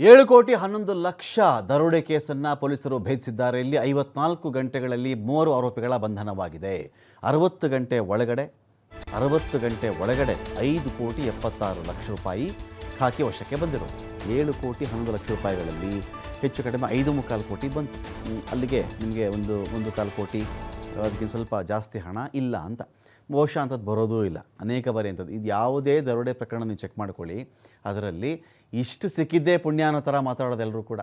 ಏಳು ಕೋಟಿ ಹನ್ನೊಂದು ಲಕ್ಷ ದರೋಡೆ ಕೇಸನ್ನು ಪೊಲೀಸರು ಭೇದಿಸಿದ್ದಾರೆ. ಇಲ್ಲಿ ಐವತ್ನಾಲ್ಕು ಗಂಟೆಗಳಲ್ಲಿ ಮೂವರು ಆರೋಪಿಗಳ ಬಂಧನವಾಗಿದೆ. ಅರವತ್ತು ಗಂಟೆ ಒಳಗಡೆ, ಅರವತ್ತು ಗಂಟೆ ಒಳಗಡೆ ಐದು ಕೋಟಿ ಎಪ್ಪತ್ತಾರು ಲಕ್ಷ ರೂಪಾಯಿ ಖಾಕಿ ವಶಕ್ಕೆ ಬಂದಿರೋದು. ಏಳು ಕೋಟಿ ಹನ್ನೊಂದು ಲಕ್ಷ ರೂಪಾಯಿಗಳಲ್ಲಿ ಹೆಚ್ಚು ಕಡಿಮೆ ಐದು ಮುಕ್ಕಾಲು ಕೋಟಿ ಬಂತು. ಅಲ್ಲಿಗೆ ನಿಮಗೆ ಒಂದು ಒಂದು ಕಾಲು ಕೋಟಿ, ಅದಕ್ಕಿಂತ ಸ್ವಲ್ಪ ಜಾಸ್ತಿ ಹಣ ಇಲ್ಲ ಅಂತ. ಬಹುಶಃ ಅಂಥದ್ದು ಬರೋದೂ ಇಲ್ಲ. ಅನೇಕ ಬಾರಿ ಅಂಥದ್ದು ಇದು ಯಾವುದೇ ದರೋಡೆ ಪ್ರಕರಣ ನೀವು ಚೆಕ್ ಮಾಡ್ಕೊಳ್ಳಿ. ಅದರಲ್ಲಿ ಇಷ್ಟು ಸಿಕ್ಕಿದ್ದೇ ಪುಣ್ಯ ಅನ್ನೋ ಥರ ಮಾತಾಡೋದು ಎಲ್ಲರೂ ಕೂಡ.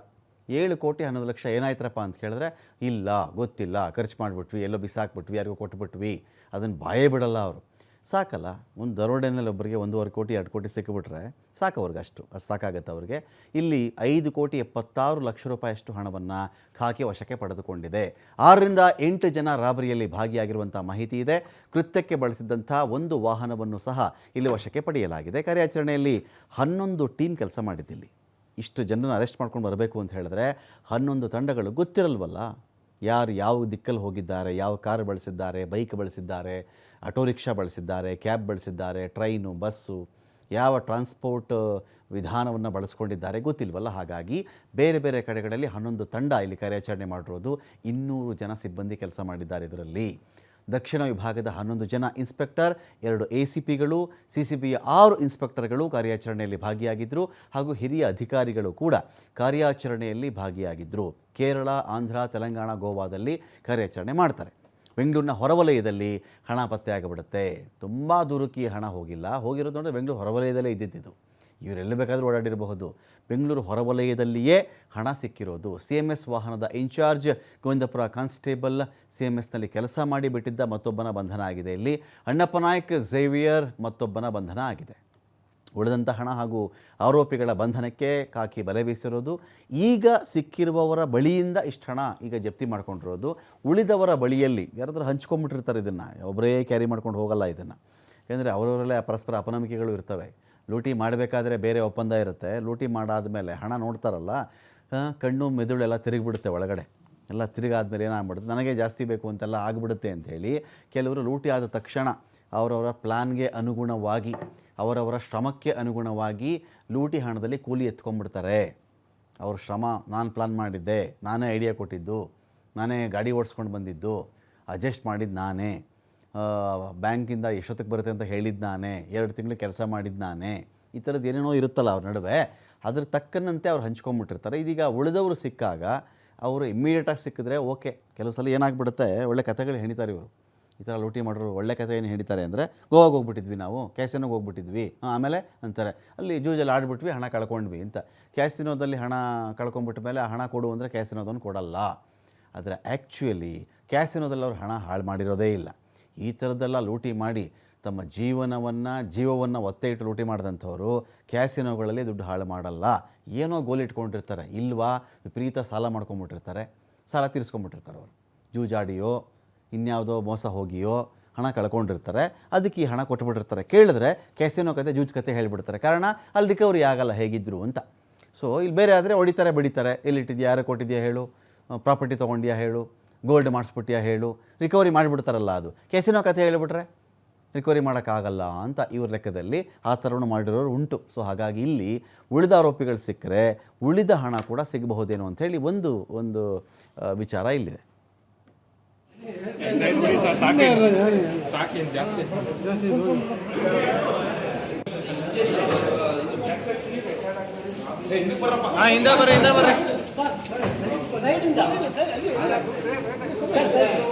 ಏಳು ಕೋಟಿ ಹನ್ನೊಂದು ಲಕ್ಷ ಏನಾಯ್ತರಪ್ಪ ಅಂತ ಕೇಳಿದ್ರೆ, ಇಲ್ಲ, ಗೊತ್ತಿಲ್ಲ, ಖರ್ಚು ಮಾಡಿಬಿಟ್ವಿ, ಎಲ್ಲೋ ಬಿಸಾಕ್ಬಿಟ್ವಿ, ಯಾರಿಗೋ ಕೊಟ್ಬಿಟ್ವಿ. ಅದನ್ನು ಬಾಯೇ ಬಿಡಲ್ಲ ಅವರು. ಸಾಕಲ್ಲ. ಒಂದು ದರೋಡೆನಲ್ಲಿ ಒಬ್ಬರಿಗೆ ಒಂದೂವರೆ ಕೋಟಿ, ಎರಡು ಕೋಟಿ ಸಿಕ್ಕಿಬಿಟ್ರೆ ಸಾಕು ಅವ್ರಿಗೆ ಅಷ್ಟು ಅದು ಸಾಕಾಗತ್ತೆ ಅವ್ರಿಗೆ. ಇಲ್ಲಿ ಐದು ಕೋಟಿ ಎಪ್ಪತ್ತಾರು ಲಕ್ಷ ರೂಪಾಯಿಯಷ್ಟು ಹಣವನ್ನು ಖಾಕಿ ವಶಕ್ಕೆ ಪಡೆದುಕೊಂಡಿದೆ. ಆರರಿಂದ ಎಂಟು ಜನ ರಾಬರಿಯಲ್ಲಿ ಭಾಗಿಯಾಗಿರುವಂಥ ಮಾಹಿತಿ ಇದೆ. ಕೃತ್ಯಕ್ಕೆ ಬಳಸಿದ್ದಂಥ ಒಂದು ವಾಹನವನ್ನು ಸಹ ಇಲ್ಲಿ ವಶಕ್ಕೆ ಪಡೆಯಲಾಗಿದೆ. ಕಾರ್ಯಾಚರಣೆಯಲ್ಲಿ ಹನ್ನೊಂದು ಟೀಮ್ ಕೆಲಸ ಮಾಡಿದ್ದಿಲ್ಲಿ. ಇಷ್ಟು ಜನರನ್ನು ಅರೆಸ್ಟ್ ಮಾಡ್ಕೊಂಡು ಬರಬೇಕು ಅಂತ ಹೇಳಿದ್ರೆ ಹನ್ನೊಂದು ತಂಡಗಳು ಗೊತ್ತಿರಲ್ವಲ್ಲ. ಯಾರು ಯಾವ ದಿಕ್ಕಲ್ಲಿ ಹೋಗಿದ್ದಾರೆ, ಯಾವ ಕಾರ್ ಬಳಸಿದ್ದಾರೆ, ಬೈಕ್ ಬಳಸಿದ್ದಾರೆ, ಆಟೋ ರಿಕ್ಷಾ ಬಳಸಿದ್ದಾರೆ, ಕ್ಯಾಬ್ ಬಳಸಿದ್ದಾರೆ, ಟ್ರೈನು, ಬಸ್ಸು, ಯಾವ ಟ್ರಾನ್ಸ್ಪೋರ್ಟ್ ವಿಧಾನವನ್ನು ಬಳಸ್ಕೊಂಡಿದ್ದಾರೆ ಗೊತ್ತಿಲ್ವಲ್ಲ? ಹಾಗಾಗಿ ಬೇರೆ ಬೇರೆ ಕಡೆಗಳಲ್ಲಿ ಹನ್ನೊಂದು ತಂಡ ಇಲ್ಲಿ ಕಾರ್ಯಾಚರಣೆ ಮಾಡಿರೋದು ಇನ್ನೂರು ಜನ ಸಿಬ್ಬಂದಿ ಕೆಲಸ ಮಾಡಿದ್ದಾರೆ ಇದರಲ್ಲಿ. ದಕ್ಷಿಣ ವಿಭಾಗದ ಹನ್ನೊಂದು ಜನ ಇನ್ಸ್ಪೆಕ್ಟರ್, ಎರಡು ಎ ಸಿ ಪಿಗಳು ಸಿ ಸಿ ಪಿಯ ಆರು ಇನ್ಸ್ಪೆಕ್ಟರ್ಗಳು ಕಾರ್ಯಾಚರಣೆಯಲ್ಲಿ ಭಾಗಿಯಾಗಿದ್ದರು ಹಾಗೂ ಹಿರಿಯ ಅಧಿಕಾರಿಗಳು ಕೂಡ ಕಾರ್ಯಾಚರಣೆಯಲ್ಲಿ ಭಾಗಿಯಾಗಿದ್ದರು ಕೇರಳ, ಆಂಧ್ರ, ತೆಲಂಗಾಣ, ಗೋವಾದಲ್ಲಿ ಕಾರ್ಯಾಚರಣೆ ಮಾಡ್ತಾರೆ. ಬೆಂಗಳೂರಿನ ಹೊರವಲಯದಲ್ಲಿ ಹಣ ಪತ್ತೆಯಾಗಿಬಿಡುತ್ತೆ. ತುಂಬ ದೂರಕ್ಕೆ ಹಣ ಹೋಗಿಲ್ಲ. ಹೋಗಿರೋದು ಅಂದರೆ ಬೆಂಗಳೂರು ಹೊರವಲಯದಲ್ಲೇ ಇದ್ದಿದ್ದು ಇವರೆಲ್ಲ ಬೇಕಾದರೂ ಓಡಾಡಿರಬಹುದು. ಬೆಂಗಳೂರು ಹೊರವಲಯದಲ್ಲಿಯೇ ಹಣ ಸಿಕ್ಕಿರೋದು. ಸಿ ಎಂ ಎಸ್ ವಾಹನದ incharge Govindapura constable C M ಎಸ್ನಲ್ಲಿ ಕೆಲಸ ಮಾಡಿ ಬಿಟ್ಟಿದ್ದ ಮತ್ತೊಬ್ಬನ ಬಂಧನ ಆಗಿದೆ. ಇಲ್ಲಿ ಅಣ್ಣಪ್ಪ ನಾಯಕ್, ಝೇವಿಯರ್ ಮತ್ತೊಬ್ಬನ ಬಂಧನ ಆಗಿದೆ. ಉಳಿದಂಥ ಹಣ ಹಾಗೂ ಆರೋಪಿಗಳ ಬಂಧನಕ್ಕೆ ಕಾಕಿ ಬಲೆ ಬೀಸಿರೋದು. ಈಗ ಸಿಕ್ಕಿರುವವರ ಬಳಿಯಿಂದ ಇಷ್ಟು ಹಣ ಈಗ ಜಪ್ತಿ ಮಾಡ್ಕೊಂಡಿರೋದು. ಉಳಿದವರ ಬಳಿಯಲ್ಲಿ ಯಾರಾದರೂ ಹಂಚ್ಕೊಂಬಿಟ್ಟಿರ್ತಾರೆ ಇದನ್ನು. ಒಬ್ಬರೇ ಕ್ಯಾರಿ ಮಾಡ್ಕೊಂಡು ಹೋಗಲ್ಲ ಇದನ್ನು. ಏಕೆಂದರೆ ಅವರವರಲ್ಲೇ ಪರಸ್ಪರ ಅಪನಂಬಿಕೆಗಳು ಇರ್ತವೆ. ಲೂಟಿ ಮಾಡಬೇಕಾದ್ರೆ ಬೇರೆ ಒಪ್ಪಂದ ಇರುತ್ತೆ. ಲೂಟಿ ಮಾಡಾದಮೇಲೆ ಹಣ ನೋಡ್ತಾರಲ್ಲ ಕಣ್ಣು ಮೆದುಳು ಎಲ್ಲ ತಿರುಗಿಬಿಡುತ್ತೆ ಒಳಗಡೆ. ಎಲ್ಲ ತಿರುಗಾದ್ಮೇಲೆ ಏನಾಗ್ಬಿಡುತ್ತೆ? ನನಗೆ ಜಾಸ್ತಿ ಬೇಕು ಅಂತೆಲ್ಲ ಆಗಿಬಿಡುತ್ತೆ ಅಂಥೇಳಿ ಕೆಲವರು ಲೂಟಿ ಆದ ತಕ್ಷಣ ಅವರವರ ಪ್ಲ್ಯಾನ್ಗೆ ಅನುಗುಣವಾಗಿ, ಅವರವರ ಶ್ರಮಕ್ಕೆ ಅನುಗುಣವಾಗಿ ಲೂಟಿ ಹಣದಲ್ಲಿ ಕೂಲಿ ಎತ್ಕೊಂಡ್ಬಿಡ್ತಾರೆ. ಅವ್ರ ಶ್ರಮ ನಾನು ಪ್ಲಾನ್ ಮಾಡಿದ್ದೆ, ನಾನೇ ಐಡಿಯಾ ಕೊಟ್ಟಿದ್ದು, ನಾನೇ ಗಾಡಿ ಓಡಿಸ್ಕೊಂಡು ಬಂದಿದ್ದು, ಅಡ್ಜಸ್ಟ್ ಮಾಡಿದ್ದು ನಾನೇ. ಬ್ಯಾಂಕಿಂದ ಎಷ್ಟೊತ್ತಿಗೆ ಬರುತ್ತೆ ಅಂತ ಹೇಳಿದ್ದು ನಾನೇ, ಎರಡು ತಿಂಗಳು ಕೆಲಸ ಮಾಡಿದ್ದು ನಾನೇ, ಈ ಥರದ್ದು ಏನೇನೋ ಇರುತ್ತಲ್ಲ ಅವ್ರ ನಡುವೆ, ಅದ್ರ ತಕ್ಕನಂತೆ ಅವ್ರು ಹಂಚ್ಕೊಂಡ್ಬಿಟ್ಟಿರ್ತಾರೆ ಇದೀಗ ಉಳಿದವರು ಸಿಕ್ಕಾಗ ಅವರು ಇಮ್ಮಿಡಿಯೇಟಾಗಿ ಸಿಕ್ಕಿದ್ರೆ ಓಕೆ, ಕೆಲವು ಸಲ ಏನಾಗ್ಬಿಡುತ್ತೆ, ಒಳ್ಳೆ ಕಥೆಗಳು ಹೆಣಿತಾರೆ ಇವರು. ಈ ಥರ ಲೂಟಿ ಮಾಡೋರು ಒಳ್ಳೆ ಕಥೆ ಏನು ಹೇಳ್ತಾರೆ ಅಂದರೆ, ಗೋವಾಗೆ ಹೋಗ್ಬಿಟ್ಟಿದ್ವಿ ನಾವು, ಕ್ಯಾಸಿನೋಗೆ ಹೋಗ್ಬಿಟ್ಟಿದ್ವಿ ಆಮೇಲೆ ಅಂತಾರೆ, ಅಲ್ಲಿ ಜೂಜಲ್ಲಿ ಆಡ್ಬಿಟ್ವಿ, ಹಣ ಕಳ್ಕೊಂಡ್ವಿ ಅಂತ. ಕ್ಯಾಸಿನೋದಲ್ಲಿ ಹಣ ಕಳ್ಕೊಂಡ್ಬಿಟ್ಟ ಮೇಲೆ ಆ ಹಣ ಕೊಡು ಅಂದರೆ ಕ್ಯಾಸಿನೋದನ್ನು ಕೊಡಲ್ಲ. ಆದರೆ ಆ್ಯಕ್ಚುಯಲಿ ಕ್ಯಾಸಿನೋದಲ್ಲಿ ಅವ್ರು ಹಣ ಹಾಳು ಮಾಡಿರೋದೇ ಇಲ್ಲ. ಈ ಥರದ್ದೆಲ್ಲ ಲೂಟಿ ಮಾಡಿ ತಮ್ಮ ಜೀವನವನ್ನು, ಜೀವವನ್ನು ಒತ್ತೆ ಇಟ್ಟು ಲೂಟಿ ಮಾಡಿದಂಥವ್ರು ಕ್ಯಾಸಿನೋಗಳಲ್ಲಿ ದುಡ್ಡು ಹಾಳು ಮಾಡಲ್ಲ. ಏನೋ ಗೋಲ್ ಇಟ್ಕೊಂಡಿರ್ತಾರೆ. ಇಲ್ವಾ? ವಿಪರೀತ ಸಾಲ ಮಾಡ್ಕೊಂಬಿಟ್ಟಿರ್ತಾರೆ. ಸಾಲ ತೀರಿಸ್ಕೊಂಬಿಟ್ಟಿರ್ತಾರೆ ಅವರು. ಜೂಜಾಡಿಯೋ, ಇನ್ಯಾವುದೋ ಮೋಸ ಹೋಗಿಯೋ ಹಣ ಕಳ್ಕೊಂಡಿರ್ತಾರೆ. ಅದಕ್ಕೆ ಈ ಹಣ ಕೊಟ್ಬಿಟ್ಟಿರ್ತಾರೆ. ಕೇಳಿದ್ರೆ ಕ್ಯಾಸಿನೋ ಕತೆ ಜೂಜ್ ಕತೆ ಹೇಳಿಬಿಡ್ತಾರೆ. ಕಾರಣ ಅಲ್ಲಿ ರಿಕವರಿ ಆಗಲ್ಲ ಹೇಗಿದ್ರು ಅಂತ. ಸೊ ಇಲ್ಲಿ ಬೇರೆ ಆದರೆ ಹೊಡಿತಾರೆ, ಬಡಿತಾರೆ. ಎಲ್ಲಿಟ್ಟಿದ್ಯಾ? ಯಾರು ಕೊಟ್ಟಿದ್ಯಾ ಹೇಳು. ಪ್ರಾಪರ್ಟಿ ತೊಗೊಂಡ್ಯಾ ಹೇಳು. ಗೋಲ್ಡ್ ಮಾಡಿಸ್ಬಿಟ್ಟಿಯ ಹೇಳು. ರಿಕವರಿ ಮಾಡಿಬಿಡ್ತಾರಲ್ಲ ಅದು. ಕೆಸಿನೋ ಕಥೆ ಹೇಳಿಬಿಟ್ರೆ ರಿಕವರಿ ಮಾಡೋಕ್ಕಾಗಲ್ಲ ಅಂತ ಇವ್ರ ಲೆಕ್ಕದಲ್ಲಿ ಆ ಥರವನ್ನು ಮಾಡಿರೋರು ಉಂಟು. ಸೊ ಹಾಗಾಗಿ ಇಲ್ಲಿ ಉಳಿದ ಆರೋಪಿಗಳು ಸಿಕ್ಕರೆ, ಉಳಿದ ಹಣ ಕೂಡ ಸಿಗಬಹುದೇನೋ ಅಂಥೇಳಿ ಒಂದು ಒಂದು ವಿಚಾರ ಇಲ್ಲಿದೆ. ಹಿಂದೆ ಹಾ ಹಿಂದೆ ಬರ್ರಿ. ಹಿಂದೆ ಬರ್ರಿ